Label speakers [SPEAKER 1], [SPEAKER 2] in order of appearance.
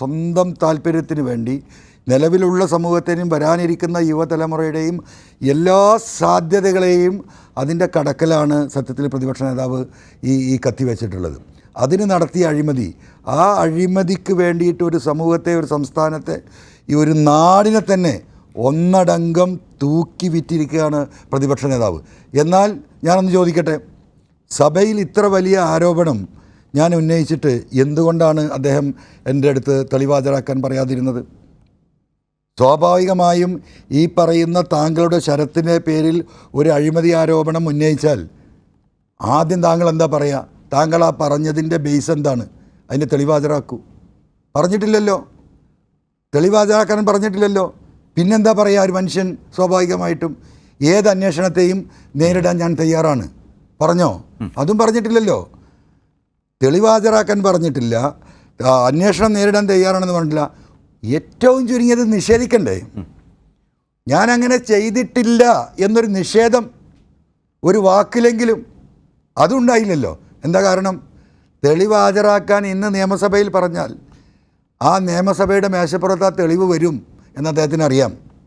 [SPEAKER 1] സ്വന്തം താല്പര്യത്തിന് വേണ്ടി നിലവിലുള്ള സമൂഹത്തിനും വരാനിരിക്കുന്ന യുവതലമുറയുടെയും എല്ലാ സാധ്യതകളെയും അതിന്റെ കടക്കലാണ് സത്യത്തിൽ പ്രതിപക്ഷ നേതാവ് ഈ ഈ കത്തിവെച്ചിട്ടുള്ളത് അതിന് നടത്തിയ അഴിമതി ആ അഴിമതിക്ക് വേണ്ടിയിട്ട് ഒരു സമൂഹത്തെ ഒരു സംസ്ഥാനത്തെ ഈ ഒരു നാടിനെ തന്നെ ഒന്നടങ്കം തൂക്കി വിറ്റിരിക്കുകയാണ് പ്രതിപക്ഷ നേതാവ്. എന്നാൽ ഞാനൊന്ന് ചോദിക്കട്ടെ സഭയിൽ ഇത്ര വലിയ ആരോപണം ഞാൻ ഉന്നയിച്ചിട്ട് എന്തുകൊണ്ടാണ് അദ്ദേഹം എന്റെ അടുത്ത് തെളിവാചരാക്കാൻ പറയാതിരുന്നത്? സ്വാഭാവികമായും ഈ പറയുന്ന താങ്കളുടെ ശരത്തിന്റെ പേരിൽ ഒരു അഴിമതി ആരോപണം ഉന്നയിച്ചാൽ ആദ്യം താങ്കൾ എന്താ പറയുക താങ്കൾ ആ പറഞ്ഞതിന്റെ ബേസ് എന്താണ്? അതിന്റെ തെളിവാചരാക്കൂ പറഞ്ഞിട്ടില്ലല്ലോ. തെളിവാചരാക്കാൻ പറഞ്ഞിട്ടില്ലല്ലോ. പിന്നെന്താ പറയുക ഒരു മനുഷ്യൻ സ്വാഭാവികമായിട്ടും ഏത് അന്വേഷണത്തെയും നേരിടാൻ ഞാൻ തയ്യാറാണ്. പറഞ്ഞോ? അതും പറഞ്ഞിട്ടില്ലല്ലോ. തെളിവാചരാക്കാൻ പറഞ്ഞിട്ടില്ല. അന്വേഷണം നേരിടാൻ തയ്യാറാണെന്ന് പറഞ്ഞിട്ടില്ല. ഏറ്റവും ചുരുങ്ങിയത് നിഷേധിക്കണ്ടേ? ഞാൻ അങ്ങനെ ചെയ്തിട്ടില്ല എന്നൊരു നിഷേധം ഒരു വാക്കിലെങ്കിലും അതുണ്ടായില്ലല്ലോ. എന്താ കാരണം? തെളിവ് ഹാജരാക്കാൻ ഇന്ന് നിയമസഭയിൽ പറഞ്ഞാൽ ആ നിയമസഭയുടെ മേശപ്പുറത്ത് ആ തെളിവ് വരും എന്ന് അദ്ദേഹത്തിന് അറിയാം.